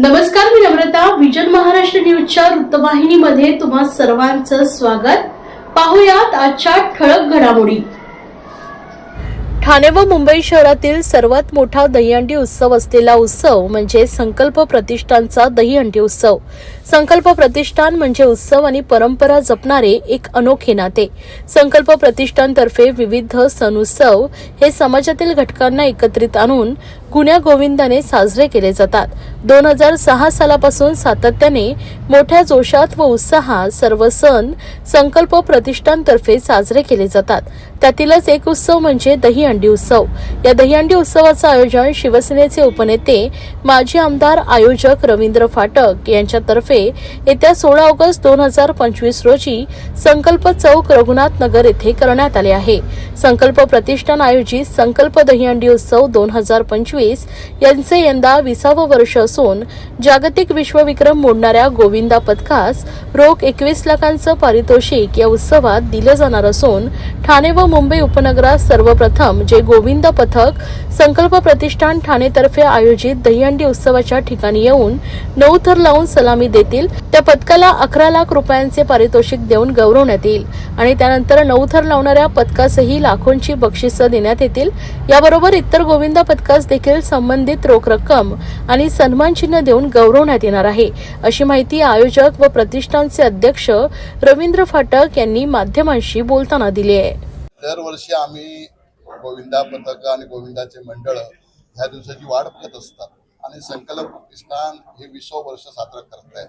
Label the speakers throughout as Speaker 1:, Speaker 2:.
Speaker 1: नमस्कार मी नम्रता. विजन महाराष्ट्र न्यूजच्या वृत्तवाहिनीमध्ये तुम्हा सर्वांचं स्वागत. पाहुयात आजच्या ठळक घडामोडी. ठाणे व मुंबई शहरातील सर्वात मोठा दहीहंडी उत्सव असलेला उत्सव म्हणजे संकल्प प्रतिष्ठानचा दहीहंडी उत्सव. संकल्प प्रतिष्ठान म्हणजे उत्सव आणि परंपरा जपणारे एक अनोखे नाते. संकल्प प्रतिष्ठानतर्फे विविध सण उत्सव हे समाजातील घटकांना एकत्रित आणून गुण्या गोविंदाने साजरे केले जातात. दोन हजार सहा सालापासून सातत्याने मोठ्या जोशात व उत्साहात सर्व सण संकल्प प्रतिष्ठानतर्फे साजरे केले जातात. त्यातीलच एक उत्सव म्हणजे दहीहंडी उत्सव. या दहीहंडी उत्सवाचं आयोजन शिवसेनेचे उपनेते माजी आमदार आयोजक रवींद्र फाटक यांच्यातर्फे येत्या सोळा ऑगस्ट दोन हजार पंचवीस रोजी संकल्प चौक रघुनाथ नगर येथे करण्यात आले आहे. संकल्प प्रतिष्ठान आयोजित संकल्प दहीहंडी उत्सव दोन हजार पंचवीस यांचे यंदा विसावं वर्ष असून जागतिक विश्वविक्रम मोडणाऱ्या गोविंदा पथकास रोख एकवीस लाखांचं पारितोषिक या उत्सवात दिलं जाणार असून ठाणे व मुंबई उपनगरात सर्वप्रथम जे गोविंदा पथक संकल्प प्रतिष्ठान ठाणेतर्फे आयोजित दहीहंडी उत्सवाच्या ठिकाणी येऊन नऊ थर लावून सलामी देतील त्या पथकाला अकरा लाख रुपयांचे पारितोषिक देऊन गौरवण्यात येईल. आणि त्यानंतर नऊ थर लावणाऱ्या पथकासही लाखोंची बक्षिसं देण्यात येतील. याबरोबर इतर गोविंदा पथकास देखील संबंधित रोख रक्कम आणि सन्मान चिन्ह देऊन गौरवण्यात येणार आहे. अशी माहिती आयोजक व प्रतिष्ठानचे अध्यक्ष रवींद्र फाटक यांनी माध्यमांशी बोलताना दिली आहे.
Speaker 2: दरवर्षी आम्ही गोविंदा पथक आणि गोविंदाचे मंडळ ह्या दिवसाची वाट बघत असतात. आणि संकल्प प्रतिष्ठान हे विश्व वर्ष साजरं करत आहे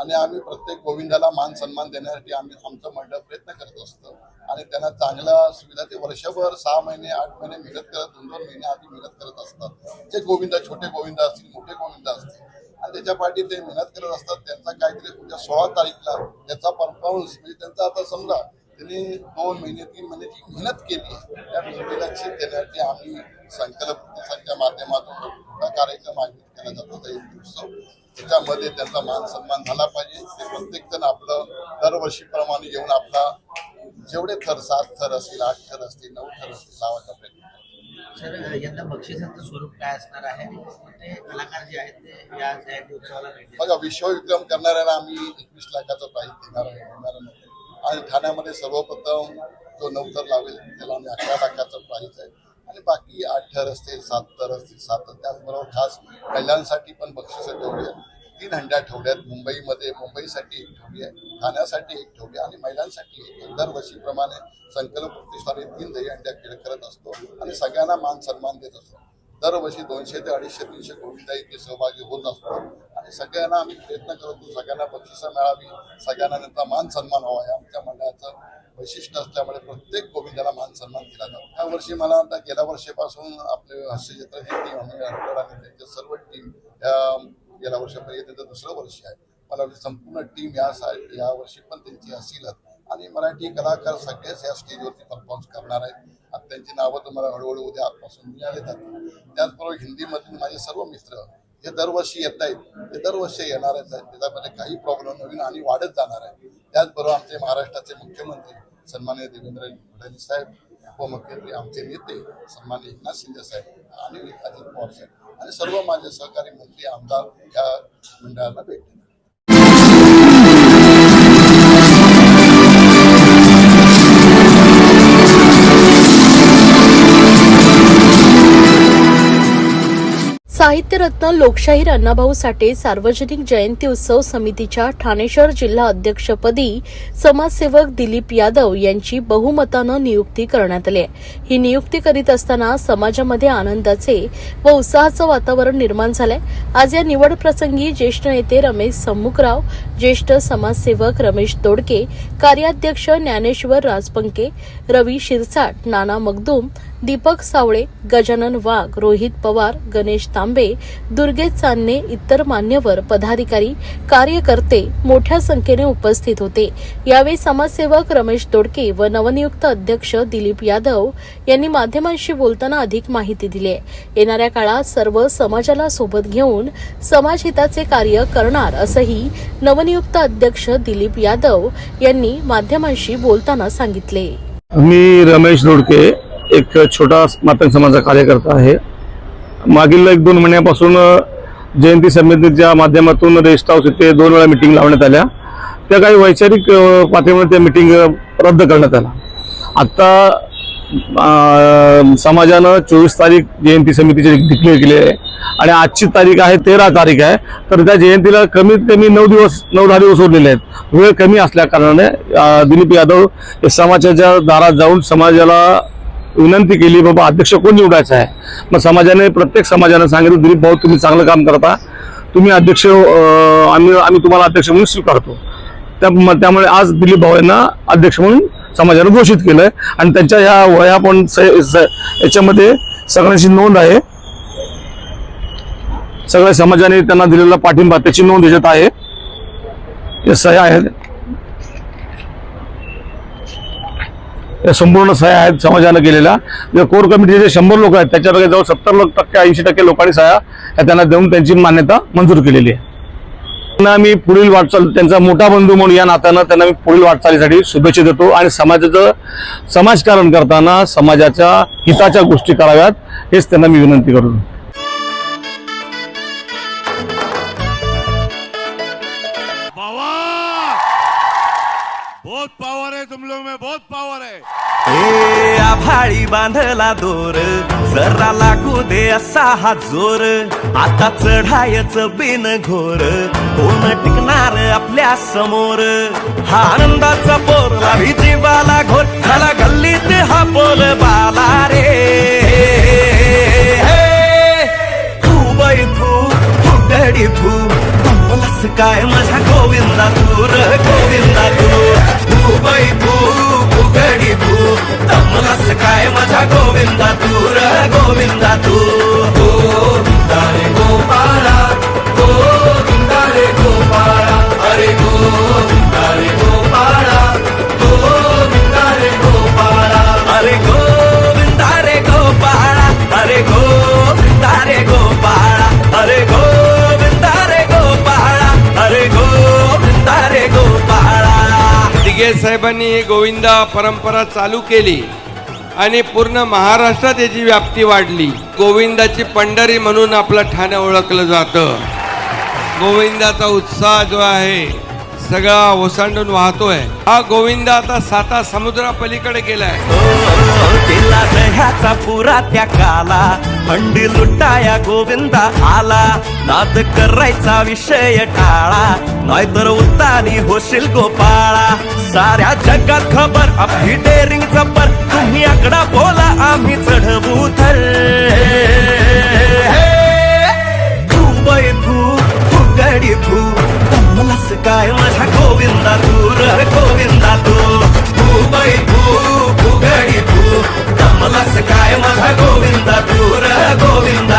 Speaker 2: आणि आम्ही प्रत्येक गोविंदाला मान सन्मान देण्यासाठी आम्ही आमचं मंडळ प्रयत्न करत असतो. आणि त्यांना चांगल्या सुविधा ते वर्षभर सहा महिने आठ महिने मेहनत करत दोन दोन महिने आधी मेहनत करत असतात. जे गोविंदा छोटे गोविंदा असतील मोठे गोविंदा असतील. आणि त्याच्या पाठी ते मेहनत करत असतात. त्यांचा काहीतरी उद्या सोळा तारीखला त्याचा परफॉर्मन्स म्हणजे त्यांचा आता समजा त्यांनी दोन महिने तीन महिन्याची मेहनत केली आहे त्या मेहनतीची देण्यासाठी आम्ही संकल्प प्रतिष्ठानच्या माध्यमातून कार्यक्रम आयोजित केला जातो उत्सव त्याच्यामध्ये त्यांचा मान सन्मान झाला पाहिजे ते प्रत्येक जण आपलं दरवर्षीप्रमाणे येऊन आपला जेवढे थर सात थर असतील आठ थर असतील नऊ थर असतील लावायचा प्रयत्न.
Speaker 3: सर यंदा बक्षिसाचं स्वरूप काय असणार आहे ते कलाकार जे आहेत ते या जयंती उत्सवाला.
Speaker 2: बघा विश्वविक्रम करणाऱ्याला आम्ही एकवीस लाखाचं प्राईज देणार आहे आणि ठाण्यामध्ये सर्वप्रथम जो नवतर लावेल त्याला आम्ही अकरा लाखाचं प्राईज आहे. आणि बाकी आठ थर असतील सात थर असतील सात त्याचबरोबर खास महिलांसाठी पण बक्षिसं ठेवली आहे तीन हंड्या ठेवल्यात मुंबईमध्ये. मुंबईसाठी एक ठेवली आहे. ठाण्यासाठी एक ठेवली आहे. आणि महिलांसाठी एक दरवर्षीप्रमाणे संकल्प प्रतिष्ठाने तीन दही हंड्या खेळ करत असतो आणि सगळ्यांना मान सन्मान देत असतो. दरवर्षी दोनशे ते अडीचशे तीनशे गोविंदा ते सहभागी होत असतात. आणि सगळ्यांना आम्ही प्रयत्न करतो सगळ्यांना बक्षिसं मिळावी सगळ्यांना त्यांचा मान सन्मान व्हावा. या आमच्या मंडळाचं वैशिष्ट्य असल्यामुळे प्रत्येक गोविंदाला मान सन्मान दिला जातो. या वर्षी मला आता गेल्या वर्षीपासून आपले हास्यचित्र हे टीम आम्ही आणि त्यांचे सर्व टीम गेल्या वर्षापर्यंत त्यांचं दुसरं वर्ष आहे. मला वाटतं संपूर्ण टीम या या वर्षी पण त्यांची असेलच आणि मराठी कलाकार सगळेच या स्टेजवरती परफॉर्म करणार आहेत. आणि त्यांची नावं तुम्हाला हळूहळू उद्या आजपासून मिळाले जातात त्याचबरोबर हिंदीमधील माझे सर्व मित्र जे दरवर्षी येत आहेत ते दरवर्षी येणारच आहेत. त्याच्यामध्ये काही प्रॉब्लेम नवीन आणि वाढत जाणार आहे. त्याचबरोबर आमचे महाराष्ट्राचे मुख्यमंत्री सन्मान्य देवेंद्र फडणवीस साहेब उपमुख्यमंत्री आमचे नेते सन्मान्य एकनाथ शिंदे साहेब आणि अजित पवार साहेब. आणि सर्व माझे सहकारी मंत्री आमदार या मंडळाला भेटले
Speaker 1: साहित्यरत्न लोकशाहीर अण्णाभाऊ साठे सार्वजनिक जयंती उत्सव समितीच्या ठाणे शहर जिल्हा अध्यक्षपदी समाजसेवक दिलीप यादव यांची बहुमतानं नियुक्ती करण्यात आली आहे. ही नियुक्ती करीत असताना समाजामध्ये आनंदाचे व उत्साहाचं वातावरण निर्माण झालंय. आज या निवड प्रसंगी ज्येष्ठ नेते रमेश सम्मुखराव ज्येष्ठ समाजसेवक रमेश दोडके कार्याध्यक्ष ज्ञानेश्वर राजपंके रवी शिरसाट नाना मगदूम दीपक सावळे गजानन वाघ रोहित पवार गणेश तांबे दुर्गेश चांदणे इतर मान्यवर पदाधिकारी कार्यकर्ते मोठ्या संख्येने उपस्थित होते. यावेळी समाजसेवक रमेश दोडके व नवनियुक्त अध्यक्ष दिलीप यादव यांनी माध्यमांशी बोलताना अधिक माहिती दिली. येणाऱ्या काळात सर्व समाजाला सोबत घेऊन समाजहिताचे कार्य करणार असंही नवनियुक्त अध्यक्ष दिलीप यादव यांनी माध्यमांशी बोलताना सांगितले.
Speaker 4: मी रमेश दोडके एक छोटा मातंग समाजाचा कार्यकर्ता आहे. मागील एक दोन महिन्यापासून जयंती समितीच्या माध्यमातून रेस्ट हाऊस इथे दोन वेळा मिटिंग लावण्यात आल्या. त्या काही वैचारिक पातळीवर त्या मिटिंग रद्द करण्यात आल्या आत्ता समाजानं चोवीस तारीख जयंती समितीची डिक्लेअर केली आहे. आणि आजची तारीख आहे तेरा तारीख आहे. तर त्या जयंतीला कमीत कमी नऊ दिवस नऊ दहा दिवस उरलेले आहेत. वेळ कमी असल्या कारणाने दिलीप यादव हे समाजाच्या दारात जाऊन समाजाला विनंती केली बाबा अध्यक्ष कोण निवडायचा आहे? मग समाजाने प्रत्येक समाजाने सांगितलं दिलीप भाऊ तुम्ही चांगलं काम करता. तुम्ही अध्यक्ष अं, आम्ही आम्ही तुम्हाला अध्यक्ष म्हणून स्वीकारतो. त्या त्यामुळे आज दिलीप भाऊ यांना अध्यक्ष म्हणून समाजाने घोषित केलंय आणि त्यांच्या ह्या वया पण स- याच्यामध्ये सगळ्यांची नोंद आहे. सगळ्या समाजाने त्यांना दिलेला पाठिंबा त्याची नोंद याच्यात आहे. या सह्या आहेत या संपूर्ण सह्या आहेत समाजानं केलेल्या. जे कोर कमिटीचे जे शंभर लोक आहेत त्याच्यापैकी जवळ सत्तर लोक टक्के ऐंशी टक्के लोकांनी सह्या ह्या त्यांना देऊन त्यांची मान्यता मंजूर केलेली आहे. त्यांना मी पुढील वाटचाल त्यांचा मोठा बंधू म्हणून या नात्यानं त्यांना मी पुढील वाटचालीसाठी शुभेच्छा देतो आणि समाजाचं समाजकारण करताना समाजाच्या हिताच्या गोष्टी कराव्यात हेच त्यांना मी विनंती करतो.
Speaker 5: तुम लोग में बहुत पावर है।
Speaker 6: ए आभाळी बांधला दोर जरा लागू दे असा हा जोर. आता चढायच बिन घोर कोण टिकणार आपल्यासमोर. हा आनंदाचा पोरला जीवाला घोर झाला गल्लीत हा बोल बाला रे. तू बाई तू तू गडी तू काय माझ्या गोविंदा तू गोविंदा तू तू बाई तू तू गडी तू कमलस काय माझ्या गोविंदा तू र गोविंदा तू गोविंदा रे गोपाळा गोविंदा रे गोपाळा अरे गोविंदा रे
Speaker 7: साहेबांनी ही गोविंदा परंपरा चालू केली आणि पूर्ण महाराष्ट्रात याची व्याप्ती वाढली. गोविंदाची पंढरी म्हणून आपलं ठाणे ओळखलं जातं. गोविंदाचा उत्साह जो आहे सगळा ओसांडून वाहतोय. हा गोविंदा आता साता समुद्रापलीकडे गेलाय.
Speaker 6: दह्याचा पुरा त्या काला हंडी लुटाया गोविंदा आला. नाद करायचा विषय टाळा नाहीतर उत्तानी होशील गोपाळा. साऱ्या जगात खबर आपली डेअरिंग जबर तुम्ही आकडा बोला आम्ही चढवू थर तू तू तू काय माझ्या गोविंदा तू र गोविंदा तू. तू बाई तू तू गडी तू कमलस काय माझा गोविंदा तू र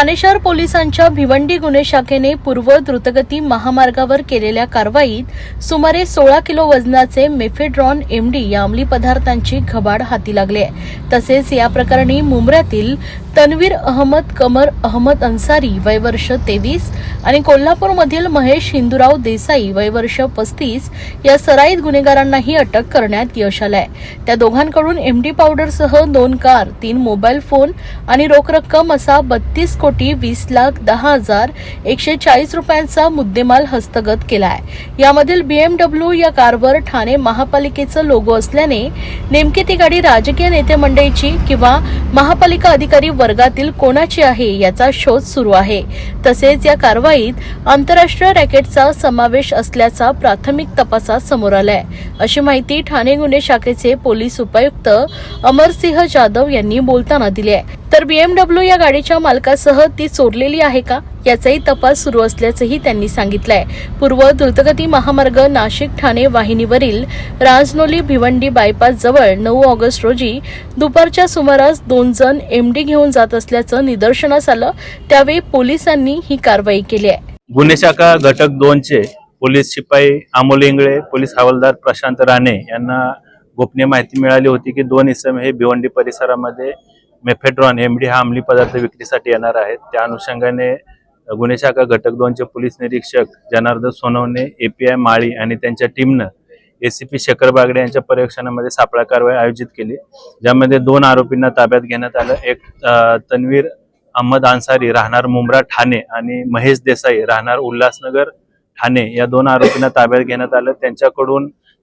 Speaker 1: ठाणे शहर पोलिसांच्या भिवंडी गुन्हे शाखेने पूर्व द्रुतगती महामार्गावर केलेल्या कारवाईत सुमारे सोळा किलो वजनाचे मेफेड्रॉन एमडी या अंमली पदार्थांची घबाड हाती लागली आहे. तसेच या प्रकरणी मुंबऱ्यातील तन्वीर अहमद कमर अहमद अन्सारी वय वर्ष तेवीस आणि कोल्हापूरमधील महेश हिंदूराव देसाई वय वर्ष पस्तीस या सराईत गुन्हेगारांनाही अटक करण्यात यश आलंय. त्या दोघांकडून एमडी पावडरसह दोन कार तीन मोबाईल फोन आणि रोख रक्कम असा बत्तीस कोटी वीस लाख दहा हजार एकशे चाळीस रुपयांचा मुद्देमाल हस्तगत केला आहे यामधील बीएमडब्ल्यू या कारवर ठाणे महापालिकेचं लोगो असल्याने नेमकी ती गाडी राजकीय नेते मंडळीची किंवा महापालिका अधिकारी वर्गातील कोणाची आहे याचा शोध सुरू आहे. तसेच या कारवाईत आंतरराष्ट्रीय रॅकेटचा समावेश असल्याचा प्राथमिक तपासात समोर आलाय. अशी माहिती ठाणे गुन्हे शाखेचे पोलीस उपायुक्त अमरसिंह जाधव यांनी बोलताना दिली आहे. तर बीएमडब्ल्यू या गाडीच्या मालकासह ती चोरलेली आहे का? याचाही तपास सुरू असल्याचंही त्यांनी सांगितलंय. पूर्व द्रुतगती महामार्ग नाशिक ठाणे वाहिनीवरील राजनोली भिवंडी बायपास जवळ नऊ ऑगस्ट रोजी दुपारच्या सुमारास दोन जण एमडी घेऊन जात असल्याचं निदर्शनास आलं. त्यावेळी पोलिसांनी ही कारवाई केली आहे.
Speaker 8: गुन्हे शाखा घटक दोनचे पोलीस शिपाई अमोल इंगळे पोलीस हवालदार प्रशांत राणे यांना गोपनीय माहिती मिळाली होती की दोन इसम हे भिवंडी परिसरामध्ये मेफेड्रॉन एमडी हा अंमली पदार्थ विक्रीसाठी येणार आहेत. त्या अनुषंगाने गुन्हे शाखा घटक दोनचे पोलीस निरीक्षक जनार्दन सोनवणे एपीआय माळी आणि त्यांच्या टीमनं एसीपी शेखर बागडे यांच्या पर्यवेक्षणामध्ये सापळा कारवाई आयोजित केली. ज्यामध्ये दोन आरोपींना ताब्यात घेण्यात आलं. एक तन्वीर अहमद अन्सारी राहणार मुंब्रा ठाणे आणि महेश देसाई राहणार उल्हासनगर ठाणे या दोन आरोपींना ताब्यात घेण्यात आलं. त्यांच्याकडून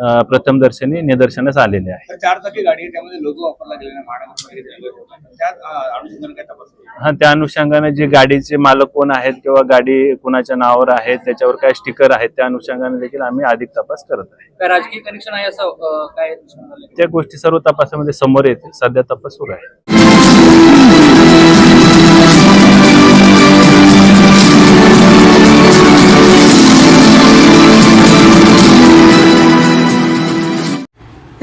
Speaker 8: प्रथमदर्शनी निदर्शनास आलेले आहे.
Speaker 9: चार चाकी गाडी आहे त्यामध्ये लोगो वापरला गेलेला?
Speaker 8: हा त्या अनुषंगाने जे गाडीचे मालक कोण आहेत किंवा गाडी कुणाच्या नावावर आहे त्याच्यावर काय स्टिकर आहेत त्या अनुषंगाने देखील आम्ही अधिक तपास करत आहे.
Speaker 9: काय राजकीय कनेक्शन आहे असं काय?
Speaker 8: त्या गोष्टी सर्व तपासामध्ये समोर येते सध्या तपास सुरू आहे.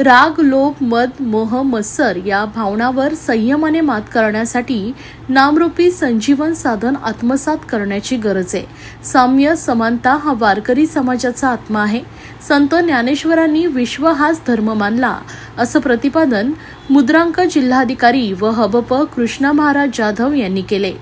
Speaker 1: राग लोभ मद मोह मत्सर या भावनावर संयमाने मात करण्यासाठी नामरूपी संजीवन साधन आत्मसात करण्याची गरज आहे. साम्य समानता हा वारकरी समाजाचा आत्मा आहे. संत ज्ञानेश्वरांनी विश्व हाच धर्म मानला असं प्रतिपादन मुद्रांक जिल्हाधिकारी व हबप कृष्णा महाराज जाधव यांनी केले.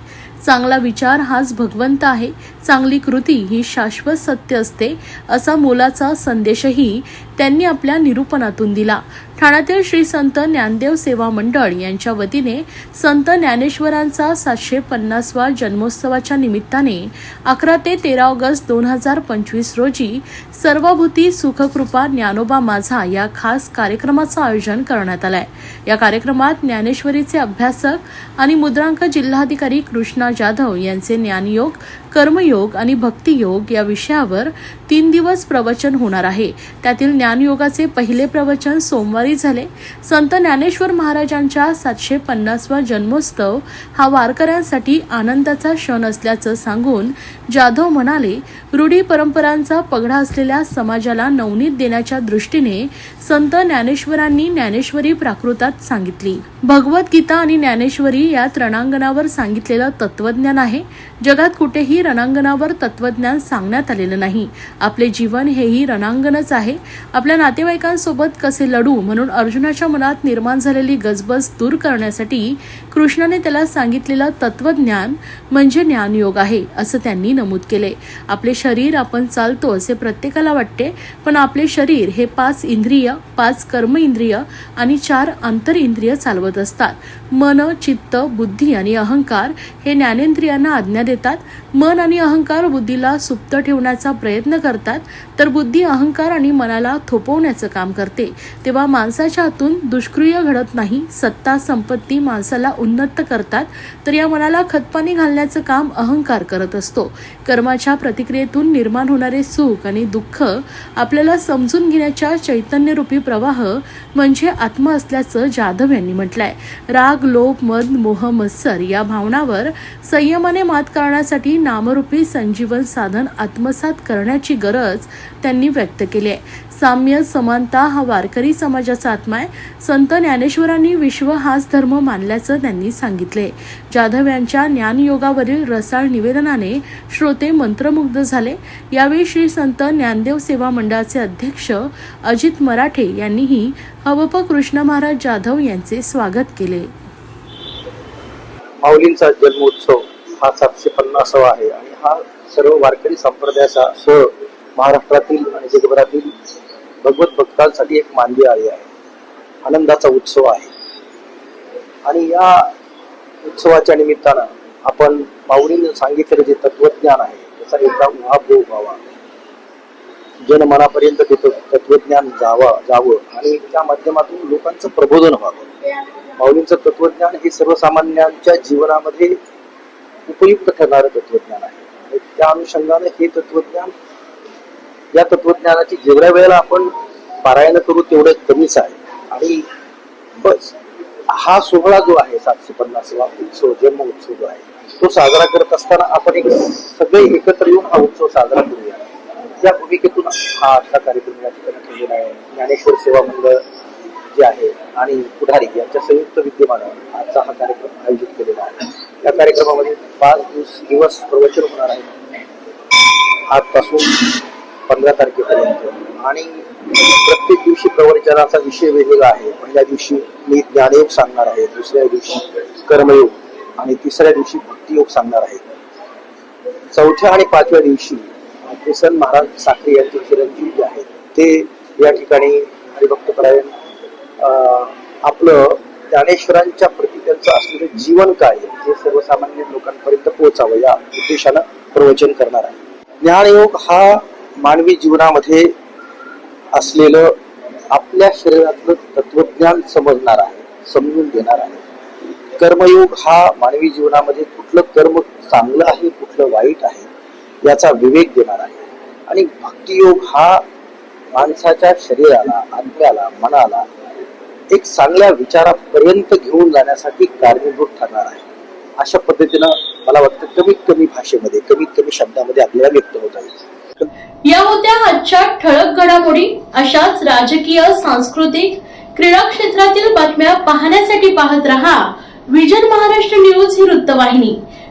Speaker 1: चांगला विचार हाच भगवंत आहे. चांगली कृती ही शाश्वत सत्य असते असा मोलाचा संदेशही त्यांनी आपल्या निरूपणातून दिला. ठाण्यातील श्री संत ज्ञानदेव सेवा मंडळ यांच्या वतीने संत ज्ञानेश्वरांचा सातशे पन्नासवा जन्मोत्सवाच्या निमित्ताने अकरा ते तेरा ऑगस्ट दोन हजार पंचवीस रोजी सर्वभूती सुखकृपा ज्ञानोबा माझा या खास कार्यक्रमाचं आयोजन करण्यात आलंय. या कार्यक्रमात ज्ञानेश्वरीचे अभ्यासक आणि मुद्रांक जिल्हाधिकारी कृष्णा जाधव यांचे ज्ञानयोग कर्मयोग आणि भक्तियोग या विषयावर तीन दिवस प्रवचन होणार आहे. त्यातील ज्ञानयोगाचे पहिले प्रवचन सोमवारी झाले. संत ज्ञानेश्वर महाराजांच्या सातशे पन्नासवा जन्मोत्सव हा वारकऱ्यांसाठी आनंदाचा क्षण असल्याचं सांगून जाधव म्हणाले रूढी परंपरांचा पगडा असलेल्या समाजाला नवनीत देण्याच्या दृष्टीने संत ज्ञानेश्वरांनी ज्ञानेश्वरी प्राकृतात सांगितली. भगवद्गीता आणि ज्ञानेश्वरी या त्रणांगणावर सांगितलेलं तत्वज्ञान आहे. जगात कुठेही रणांगणावर तत्वज्ञान सांगण्यात आलेलं नाही. आपले जीवन हेही रणांगणच आहे. आपल्या नातेवाईकांसोबत कसे लढू म्हणून अर्जुनाच्या मनात निर्माण झालेली गजबज दूर करण्यासाठी कृष्णाने त्याला सांगितलेलं तत्वज्ञान म्हणजे ज्ञानयोग आहे असं त्यांनी नमूद केले. आपले शरीर आपण चालतो असे प्रत्येकाला वाटते पण आपले शरीर हे पाच इंद्रिय पाच कर्म इंद्रिय आणि चार आंतर इंद्रिय चालवत असतात. मन चित्त बुद्धी आणि अहंकार हे ज्ञानेंद्रियांना आज्ञा देतात. मन आणि अहंकार बुद्धीला सुप्त ठेवण्याचा प्रयत्न करतात तर बुद्धी अहंकार आणि मनाला थोपवण्याचं काम करते. तेव्हा माणसाच्या हातून दुष्क्रिय घडत नाही सत्ता संपत्ती माणसाला उन्नत करतात तर या मनाला खतपाणी घालण्याचं काम अहंकार करत असतो. कर्माच्या प्रतिक्रियेतून निर्माण होणारे सुख आणि दुःख आपल्याला समजून घेण्याच्या चैतन्यरूपी प्रवाह म्हणजे आत्मा असल्याचं जाधव यांनी म्हटलंय. राग लोभ मद मोह मत्सर या भावनावर संयमाने मात करण्यासाठी नामरूपी संजीवन साधन आत्मसात करण्याची गरज त्यांनी व्यक्त केली आहे. साम्य समानता हा वारकरी समाजाचा आत्मा आहे. संत ज्ञानेश्वरांनी विश्व हाच धर्म मानल्याचं त्यांनी सांगितले जाधव यांच्या ज्ञानयोगावरील रसाळ निवेदनाने श्रोते मंत्रमुग्ध झाले. यावेळी श्री संत ज्ञानदेव सेवा मंडळाचे अध्यक्ष अजित मराठे यांनीही हवप कृष्ण महाराज जाधव यांचे स्वागत केले.
Speaker 10: माऊलींचा जन्मोत्सव हा सातशे पन्नासावा आहे. आणि हा सर्व वारकरी संप्रदायाचा सह महाराष्ट्रातील आणि जगभरातील भगवत भक्तांसाठी एक मानवी आली आहे. आनंदाचा उत्सव आहे. आणि या उत्सवाच्या निमित्तानं आपण माऊलींनी सांगितलेलं जे तत्वज्ञान आहे त्याचा एकदा उहाभोग व्हावा. जनमनापर्यंत ते तत्वज्ञान जावं जावं. आणि त्या माध्यमातून लोकांचं प्रबोधन व्हावं. माऊलींचं तत्वज्ञान हे सर्वसामान्यांच्या जीवनामध्ये उपयुक्त ठरणारं तत्वज्ञान आहे. आणि त्या अनुषंगाने हे तत्वज्ञान या तत्वज्ञानाची जेवढ्या वेळेला आपण पारायण करू तेवढं कमीच आहे. आणि बस हा सोहळा जो आहे सातशे पन्नासवा उत्सव जन्म उत्सव जो आहे तो साजरा करत असताना आपण एक सगळे एकत्र येऊन हा उत्सव साजरा करूया. या भूमिकेतून हा आजचा कार्यक्रम या ठिकाणी ठेवलेला आहे. ज्ञानेश्वर सेवा मंडळ जे आहे आणि पुढारी यांच्या संयुक्त विद्यमानं आजचा हा कार्यक्रम आयोजित केलेला आहे. या कार्यक्रमामध्ये पाच दिवस दिवस प्रवचन होणार आहे. आजपासून पंधरा तारखेपर्यंत. आणि प्रत्येक दिवशी प्रवचनाचा विषय वेगवेगळा आहे. पहिल्या दिवशी मी ज्ञानयोग सांगणार आहे. दुसऱ्या दिवशी कर्मयोग. आणि तिसऱ्या दिवशी भक्तियोग सांगणार आहे. चौथ्या आणि पाचव्या दिवशी किसन महाराज साखरे यांचे चिरंजीव जे आहेत ते या ठिकाणी हरिभक्तपरायण अं, आपलं ज्ञानेश्वरांच्या प्रती त्यांचं असलेलं जीवन काय आहे, हे सर्वसामान्य लोकांपर्यंत पोहोचावं या उद्देशानं प्रवचन करणार आहे. ज्ञानयोग हा मानवी जीवनामध्ये असलेलं आपल्या शरीरातलं तत्वज्ञान समजणार आहे समजून देणार आहे. कर्मयोग हा मानवी जीवनामध्ये कुठलं कर्म चांगलं आहे कुठलं वाईट आहे याचा विवेक देणार आहे. आणि भक्तियोग हा माणसाच्या शरीराला आत्म्याला मनाला एक चांगल्या विचारापर्यंत घेऊन जाण्यासाठी कारणीभूत ठरणार आहे. अशा पद्धतीनं मला वाटतं कमीत कमी भाषेमध्ये कमीत कमी शब्दामध्ये आपल्याला व्यक्त होता येईल
Speaker 1: या होत्या आजच्या ठळक घडामोडी अशाच राजकीय सांस्कृतिक क्रीडा क्षेत्रातील बातम्या पाहण्यासाठी पाहत रहा विजन महाराष्ट्र न्यूज ही वृत्तवाहिनी.